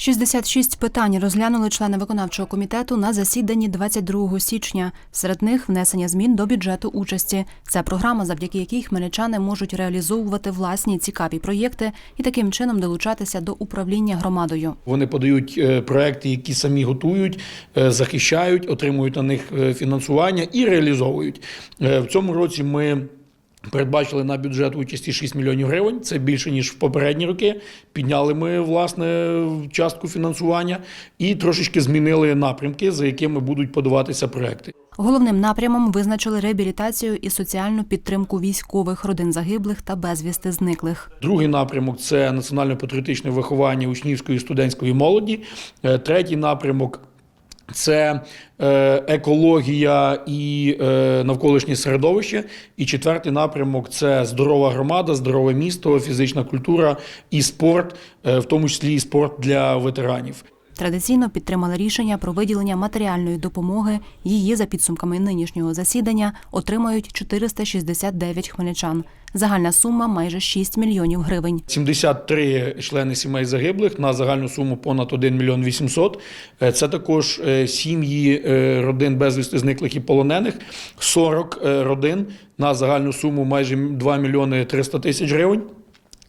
66 питань розглянули члени виконавчого комітету на засіданні 22 січня. Серед них внесення змін до бюджету участі. Це програма, завдяки якій хмельничани можуть реалізовувати власні цікаві проєкти і таким чином долучатися до управління громадою. Вони подають е, проекти, які самі готують, е, захищають, отримують на них е, фінансування і реалізовують. В цьому році ми. Передбачили на бюджет участі 6 мільйонів гривень. Це більше ніж в попередні роки. Підняли ми власне частку фінансування і трошечки змінили напрямки, за якими будуть подаватися проекти. Головним напрямом визначили реабілітацію і соціальну підтримку військових, родин загиблих та безвісти зниклих. Другий напрямок це національно-патріотичне виховання учнівської і студентської молоді. Е, Третій напрямок. Це е, екологія і е, навколишнє середовище. І четвертий напрямок це здорова громада, здорове місто, фізична культура і спорт, е, в тому числі і спорт для ветеранів. Традиційно підтримали рішення про виділення матеріальної допомоги. Її за підсумками нинішнього засідання отримають 469 хмельничан. Загальна сума майже 6 мільйонів гривень. 73 члени сімей загиблих на загальну суму понад 1 мільйон 800. Е, Це також е, сім'ї е, родин безвісти зниклих і полонених, 40 е, родин на загальну суму майже 2 мільйони 300 тисяч гривень.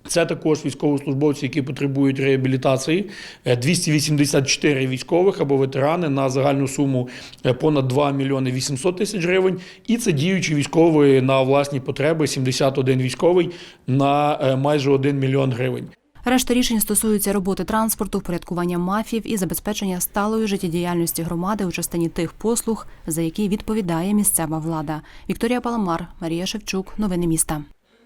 Це також військовослужбовці, які потребують реабілітації. Е, 284 військових або ветерани на загальну суму е, понад 2 мільйони 800 тисяч гривень. І це діючі військові на власні потреби 71 військовий на е, майже 1 мільйон гривень. Решта рішень стосуються роботи транспорту, впорядкування мафів і забезпечення сталої життєдіяльності громади у частині тих послуг, за які відповідає місцева влада. Вікторія Паламар, Марія Шевчук. Новини міста.